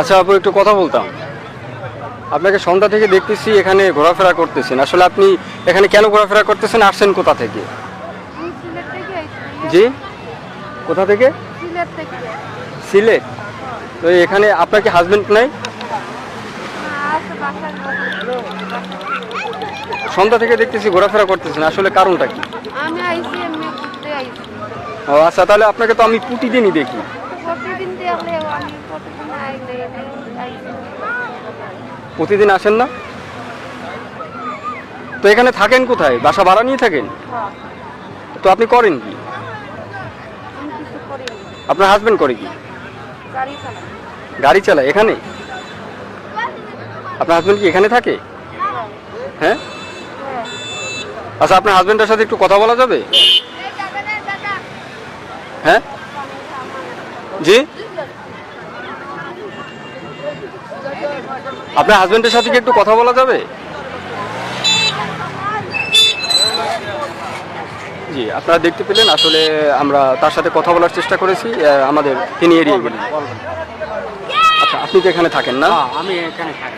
আচ্ছা আপু একটু কথা বলতাম। আপনাকে সন্ধ্যা থেকে দেখতেছি এখানে ঘোরাফেরা করতেছেন। আসলে আপনি এখানে কেন ঘোরাফেরা করতেছেন? আসছেন কোথা থেকে? জি? কোথা থেকে? সিলেট তো এখানে আপনার কি হাজবেন্ড নাই? সন্ধ্যা থেকে দেখতেছি ঘোরাফেরা করতেছেন। আসলে কারণটা কি? ও আচ্ছা তাহলে আপনাকে তো আমি প্রতিদিনই দেখি। প্রতিদিন আসেন না? তো এখানে থাকেন কোথায়? বাসা ভাড়া নিয়ে থাকেন? হ্যাঁ, তো আপনি করেন কি। আপনার হাজবেন্ড করে কি? গাড়ি চালায়। এখানে? আপনার হাজবেন্ড কি এখানে থাকে? হ্যাঁ? হ্যাঁ। আচ্ছা আপনার হাজবেন্ডের সাথে একটু কথা বলা যাবে? হ্যাঁ? জি? আপনার হাজবেন্ডের সাথে কি একটু কথা বলা যাবে? জি আপনারা দেখতে পেলেন আসলে আমরা তার সাথে কথা বলার চেষ্টা করেছি আমাদের তিনি এড়িয়ে গেলেন। আচ্ছা আপনি তো এখানে থাকেন না? আমি এখানে থাকি।